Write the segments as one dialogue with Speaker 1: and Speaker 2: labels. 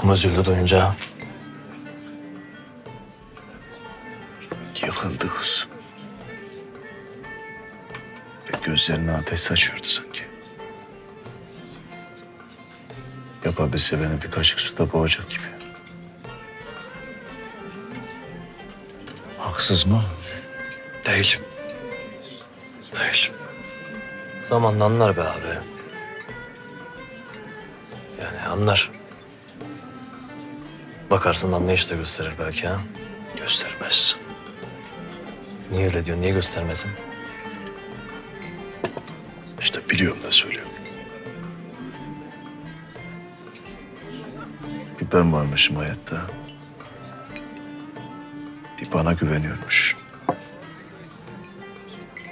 Speaker 1: Çok mu üzüldü duyunca?
Speaker 2: Yıkıldı kız. Ve gözlerine ateş saçıyordu sanki. Yapabilse beni bir kaşık suda boğacak gibi. Haksız mı? Değilim. Değilim.
Speaker 1: Zamanla anlar be abi. Yani anlar. Bakarsın anlayış da gösterir belki ha.
Speaker 2: Göstermez.
Speaker 1: Niye öyle diyorsun? Niye göstermesin?
Speaker 2: İşte biliyorum da söylüyorum. Bir ben varmışım hayatta. Bir bana güveniyormuş.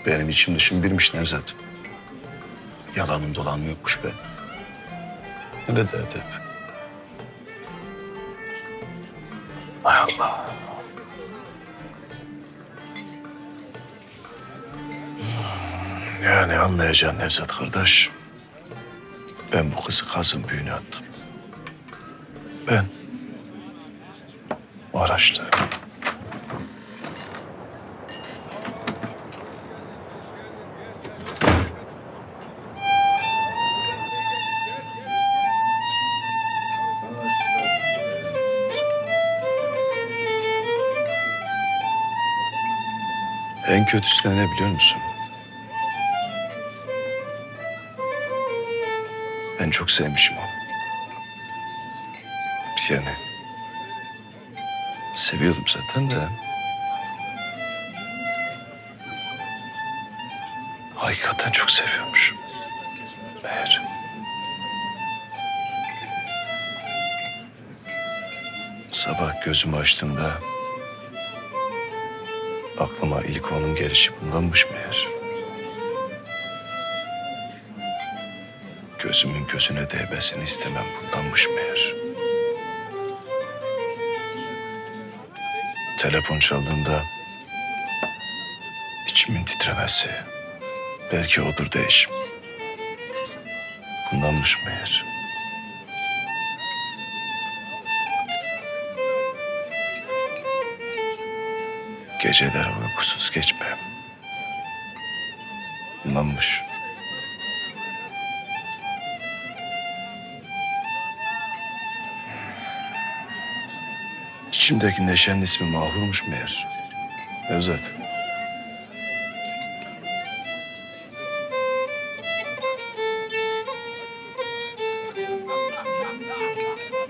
Speaker 2: Benim içim dışım birmiş Nevzat. Yalanım dolanım yokmuş ben. Öyle derdi hep. Hay Allah. Yani anlayacaksın Nevzat kardeş. Ben bu kızı kazın büyüğüne attım. Ben Maraşlı. En kötüsü de ne biliyor musun? Ben çok sevmişim onu. Yani seviyordum zaten de. Hakikaten çok seviyormuşum. Meğer. Sabah gözümü açtığımda aklıma ilk onun gelişi bundanmış meğer. Gözümün gözüne değmesini istemem bundanmış meğer. Telefon çaldığında içimin titremesi belki odur değişim. Bundanmış meğer. Geceler uykusuz geçmem. Bundanmış. İçimdeki Neşe'nin ismi Mahur'muş meğer. Nevzat.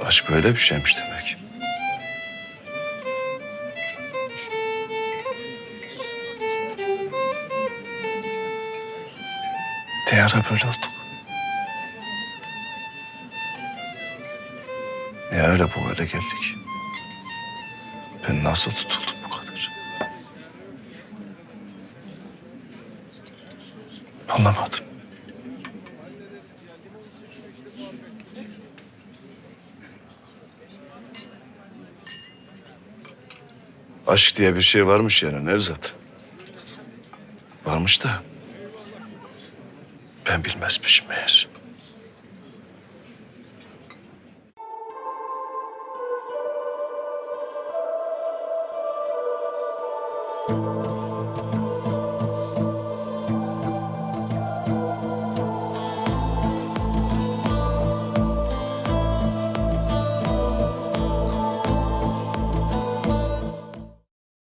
Speaker 2: Aşk böyle bir şeymiş demek. Ne böyle olduk? Ne öyle bu hale geldik? Ben nasıl tutuldum bu kadar? Anlamadım. Aşk diye bir şey varmış yani Nevzat. Varmış da ben bilmezmişim meğer. thank you